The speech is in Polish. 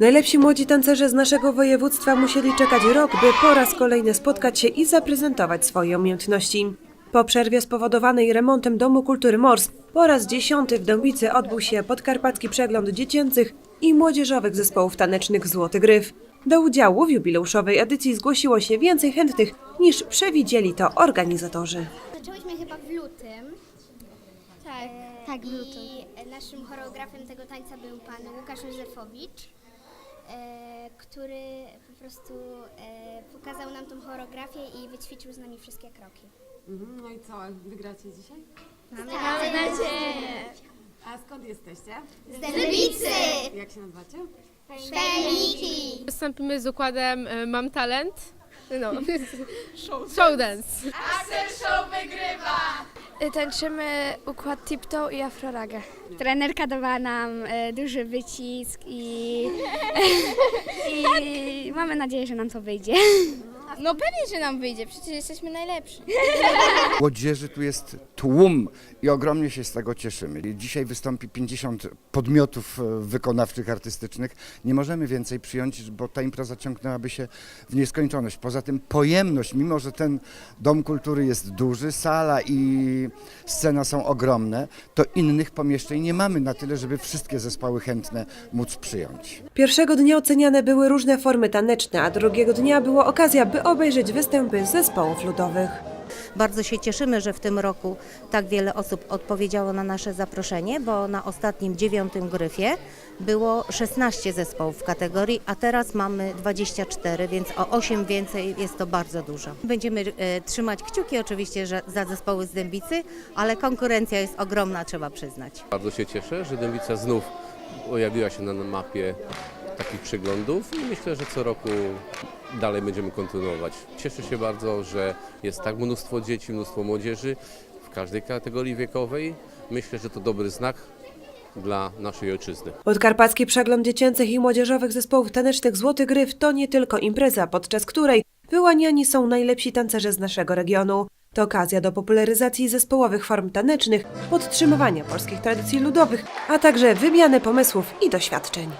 Najlepsi młodzi tancerze z naszego województwa musieli czekać rok, by po raz kolejny spotkać się i zaprezentować swoje umiejętności. Po przerwie spowodowanej remontem Domu Kultury Mors po raz dziesiąty w Dąbicy odbył się podkarpacki przegląd dziecięcych i młodzieżowych zespołów tanecznych Złoty Gryf. Do udziału w jubileuszowej edycji zgłosiło się więcej chętnych niż przewidzieli to organizatorzy. Zaczęłyśmy chyba w lutym. Tak, tak, w lutym. I naszym choreografem tego tańca był pan Łukasz Józefowicz, który po prostu e, pokazał nam tą choreografię i wyćwiczył z nami wszystkie kroki. Mhm, No i co, wygracie dzisiaj? Mamy nadzieję. A skąd jesteście? Z Dębicy! Jak się nazywacie? Szpeliki! Wystąpimy z układem y, Mam Talent. No. Show dance. Tańczymy układ tiptoe i afroragę. Trenerka dawała nam e, duży wycisk i, i mamy nadzieję, że nam to wyjdzie. No pewnie, że nam wyjdzie, przecież jesteśmy najlepsi. Młodzieży tu jest tłum i ogromnie się z tego cieszymy. Dzisiaj wystąpi 50 podmiotów e, wykonawczych, artystycznych. Nie możemy więcej przyjąć, bo ta impreza ciągnęłaby się w nieskończoność. Poza tym pojemność, mimo że ten Dom Kultury jest duży, sala i scena są ogromne, to innych pomieszczeń nie mamy na tyle, żeby wszystkie zespoły chętne móc przyjąć. Pierwszego dnia oceniane były różne formy taneczne, a drugiego dnia była okazja, by obejrzeć występy zespołów ludowych. Bardzo się cieszymy, że w tym roku tak wiele osób odpowiedziało na nasze zaproszenie, bo na ostatnim dziewiątym gryfie było 16 zespołów w kategorii, a teraz mamy 24, więc o 8 więcej jest to bardzo dużo. Będziemy e, trzymać kciuki oczywiście za zespoły z Dębicy, ale konkurencja jest ogromna, trzeba przyznać. Bardzo się cieszę, że Dębica znów pojawiła się na mapie takich przeglądów i myślę, że co roku dalej będziemy kontynuować. Cieszę się bardzo, że jest tak mnóstwo dzieci, mnóstwo młodzieży w każdej kategorii wiekowej. Myślę, że to dobry znak dla naszej ojczyzny. Podkarpacki przegląd dziecięcych i młodzieżowych zespołów tanecznych Złoty Gryf to nie tylko impreza, podczas której wyłaniani są najlepsi tancerze z naszego regionu. To okazja do popularyzacji zespołowych form tanecznych, podtrzymywania polskich tradycji ludowych, a także wymiany pomysłów i doświadczeń.